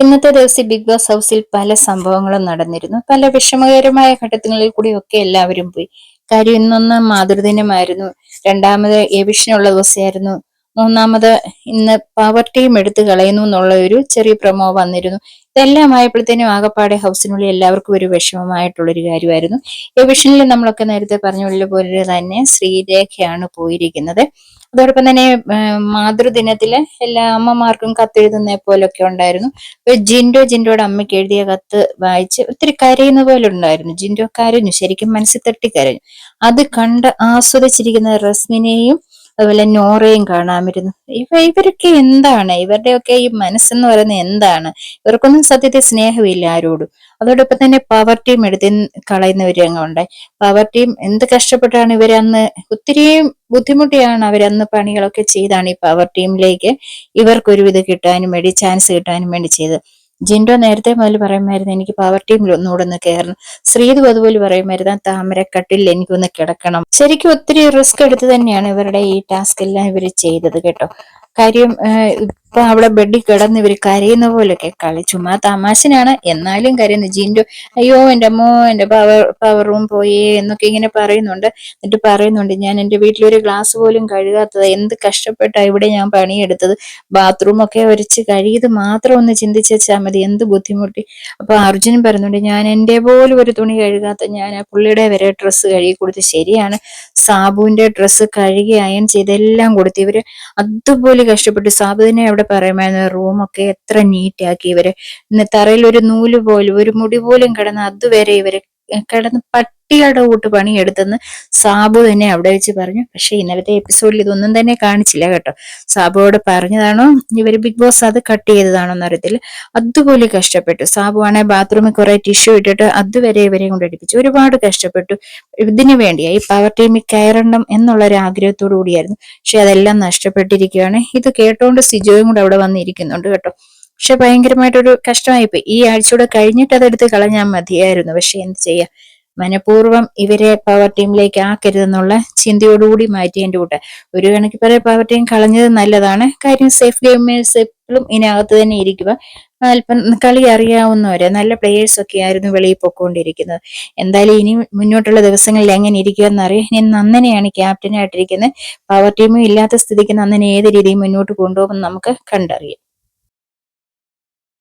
ഇന്നത്തെ ദിവസം big boss ഹൗസിൽ പല സംഭവങ്ങളും നടന്നിരുന്നു. പല വിഷമകരമായ ഘട്ടങ്ങളിൽ ഒക്കെ എല്ലാവരും പോയി. കാര്യം ഇന്നൊന്ന് മാതൃദിനമായിരുന്നു. രണ്ടാമത് എവിഷനുള്ള ദിവസമായിരുന്നു. മൂന്നാമത് ഇന്ന് പവർ ടീം എടുത്തു കളയുന്നു എന്നുള്ള ഒരു ചെറിയ പ്രമോ വന്നിരുന്നു. ഇതെല്ലാം ആയപ്പോഴത്തേനും ആകപ്പാടെ ഹൗസിനുള്ളിൽ എല്ലാവർക്കും ഒരു വിഷമമായിട്ടുള്ളൊരു കാര്യമായിരുന്നു. എവിഷനിൽ നമ്മളൊക്കെ നേരത്തെ പറഞ്ഞ പോലെ തന്നെ ശ്രീരേഖയാണ് പോയിരിക്കുന്നത്. അതോടൊപ്പം തന്നെ മാതൃദിനത്തിൽ എല്ലാ അമ്മമാർക്കും കത്തെഴുതുന്ന പോലൊക്കെ ഉണ്ടായിരുന്നു. ജിൻഡോ ജിൻഡോയുടെ അമ്മയ്ക്ക് എഴുതിയ കത്ത് വായിച്ച് ഒത്തിരി കരയുന്ന പോലെ ഉണ്ടായിരുന്നു ജിൻഡോ കരഞ്ഞു ശരിക്കും മനസ്സിൽ തട്ടി കരഞ്ഞു അത് കണ്ട് ആസ്വദിച്ചിരിക്കുന്ന റസ്മിനെയും അതുപോലെ നോറയും കാണാമിരുന്നു. ഇവ ഇവരൊക്കെ എന്താണ്? ഇവരുടെയൊക്കെ ഈ മനസ്സെന്ന് പറയുന്നത് എന്താണ്? ഇവർക്കൊന്നും സത്യത്തെ സ്നേഹമില്ല ആരോടും. അതോടൊപ്പം തന്നെ പവർ ടീം എടുത്ത് കളയുന്ന ഒരു രംഗമുണ്ട് പവർ ടീം എന്ത് കഷ്ടപ്പെട്ടാണ് ഇവരന്ന് ഒത്തിരിയും ബുദ്ധിമുട്ടിയാണ് അവരന്ന് പണികളൊക്കെ ചെയ്താണ് ഈ പവർ ടീമിലേക്ക് ഇവർക്കൊരു ഇത് കിട്ടാനും വേണ്ടി ചാൻസ് കിട്ടാനും വേണ്ടി ചെയ്തത്. ജിൻഡോ നേരത്തെ മുതൽ പറയുമായിരുന്നു എനിക്ക് പവർ ടീമിൽ ഒന്നുകൂടെ ഒന്ന് കയറണം ശ്രീതു അതുപോലെ പറയുമായിരുന്നു താമരക്കട്ടിൽ എനിക്കൊന്ന് കിടക്കണം. ശരിക്കും ഒത്തിരി റിസ്ക് എടുത്ത് തന്നെയാണ് ഇവരുടെ ഈ ടാസ്ക് എല്ലാം ഇവർ ചെയ്തത് കേട്ടോ. കാര്യം ഇപ്പൊ അവിടെ ബെഡിൽ കിടന്ന് ഇവർ കരയുന്ന പോലൊക്കെ കളി. ചുമ്മാ തമാശനാണ്. എന്നാലും കരയുന്നു. ജിൻഡു അയ്യോ എന്റെ അമ്മോ എന്റെ പവർ പവർ റൂം പോയേ എന്നൊക്കെ ഇങ്ങനെ പറയുന്നുണ്ട്. എന്നിട്ട് പറയുന്നുണ്ട് ഞാൻ എന്റെ വീട്ടിലൊരു ഗ്ലാസ് പോലും കഴുകാത്തത്. എന്ത് കഷ്ടപ്പെട്ടാ ഇവിടെ ഞാൻ പണിയെടുത്തത്. ബാത്റൂം ഒക്കെ ഒരച്ച് കഴുകിയത് മാത്രം ഒന്ന് ചിന്തിച്ചാൽ മതി. എന്ത് ബുദ്ധിമുട്ടി? അപ്പൊ അർജുൻ പറയുന്നുണ്ട് ഞാൻ എന്റെ പോലും ഒരു തുണി കഴുകാത്ത ഞാൻ ആ പുള്ളിയുടെ വരെ ഡ്രസ്സ് കഴുകി കൊടുത്ത് ശരിയാണ്. സാബുവിന്റെ ഡ്രസ്സ് കഴുകി അയൺ ചെയ്തെല്ലാം കൊടുത്തു ഇവർ അതുപോലെ കഷ്ടപ്പെട്ടു സാബു തന്നെ അവിടെ പറയുമായിരുന്നു റൂമൊക്കെ എത്ര നീറ്റാക്കി ഇവർ. തറയിൽ ഒരു നൂൽ പോലും ഒരു മുടി പോലും കിടന്ന് അതുവരെ ഇവർ കിടന്ന് പട്ടികളുടെ കൂട്ട് പണിയെടുത്തെന്ന് സാബു തന്നെ അവിടെ വെച്ച് പറഞ്ഞു. പക്ഷെ ഇന്നലത്തെ എപ്പിസോഡിൽ ഇതൊന്നും തന്നെ കാണിച്ചില്ല കേട്ടോ. സാബുവോട് പറഞ്ഞതാണോ? ഇവർ ബിഗ് ബോസ് അത് കട്ട് ചെയ്തതാണോ എന്നറിയത്തില്ല. അതുപോലെ കഷ്ടപ്പെട്ടു. സാബു ആണെ ബാത്റൂമിൽ കുറെ ടിഷ്യൂ ഇട്ടിട്ട് അതുവരെ ഇവരെ കൊണ്ട് അടിപ്പിച്ചു. ഒരുപാട് കഷ്ടപ്പെട്ടു. ഇതിനു വേണ്ടിയായി പവർ ടീമിൽ കയറണം എന്നുള്ള ഒരു ആഗ്രഹത്തോടു കൂടിയായിരുന്നു. പക്ഷെ അതെല്ലാം നഷ്ടപ്പെട്ടിരിക്കുകയാണ്. ഇത് കേട്ടോണ്ട് സിജോയും കൂടെ അവിടെ വന്നിരിക്കുന്നുണ്ട് കേട്ടോ. പക്ഷെ ഭയങ്കരമായിട്ടൊരു കഷ്ടമായിപ്പോയി. ഈ ആഴ്ചയോടെ കഴിഞ്ഞിട്ട് അതെടുത്ത് കളഞ്ഞാൽ മതിയായിരുന്നു. പക്ഷെ എന്ത് ചെയ്യാം? മനഃപൂർവം ഇവരെ പവർ ടീമിലേക്ക് ആക്കരുതെന്നുള്ള ചിന്തയോടുകൂടി മാറ്റിയതിന്റെ കൂട്ടെ. ഒരു കണക്ക് പറയാൻ പവർ ടീം കളഞ്ഞത് നല്ലതാണ്. കാര്യം സേഫ് ഗെയിമേഴ്സ് എപ്പോഴും ഇതിനകത്ത് തന്നെ ഇരിക്കുക അല്പം കളി അറിയാവുന്നവരെ നല്ല പ്ലേയേഴ്സ് ഒക്കെ ആയിരുന്നു വെളിയിൽ പൊക്കോണ്ടിരിക്കുന്നത് എന്തായാലും ഇനി മുന്നോട്ടുള്ള ദിവസങ്ങളിൽ എങ്ങനെ ഇരിക്കുക എന്നറിയാം ഇനി നന്ദനെയാണ് ക്യാപ്റ്റനായിട്ടിരിക്കുന്നത് പവർ ടീമും ഇല്ലാത്ത സ്ഥിതിക്ക് നന്ദനെ ഏത് രീതിയിൽ മുന്നോട്ട് കൊണ്ടുപോകുമെന്ന് നമുക്ക് കണ്ടറിയാം.